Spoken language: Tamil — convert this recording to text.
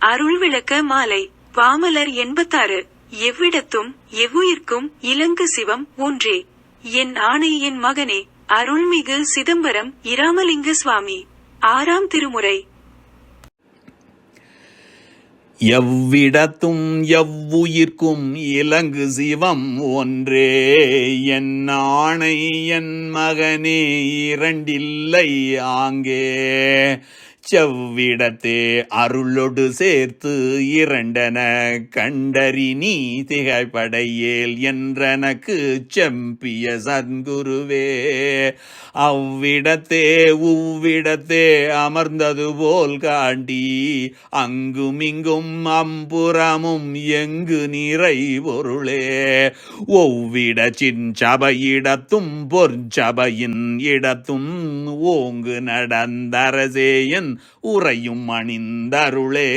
அருள் விளக்க மாலை. பாமலர் எண்பத்தாறு. எவ்விடத்தும் எவ்வுயிர்க்கும் இலங்கு சிவம் ஒன்றே என் ஆணை என் மகனே அருள்மிகு சிதம்பரம் இராமலிங்க சுவாமி. ஆறாம் திருமுறை. எவ்விடத்தும் எவ்வுயிர்க்கும் இலங்கு சிவம் ஒன்றே என் ஆணை என் மகனே இரண்டில்லை ஆங்கே. செவ்விடத்தே அருளொடு சேர்த்து இரண்டன கண்டறி நீ திகைப்படையேல் என்றனக்கு செம்பிய சன்குருவே அவ்விடத்தே உவ்விடத்தே அமர்ந்தது போல் காண்டி அங்குமிங்கும் அம்புறமும் எங்கு நிறை பொருளே. ஒவ்விட சின்சபையிடத்தும் பொற்சபையின் இடத்தும் ஓங்கு நடந்தரசேயன் உறையும் அணிந்தருளே.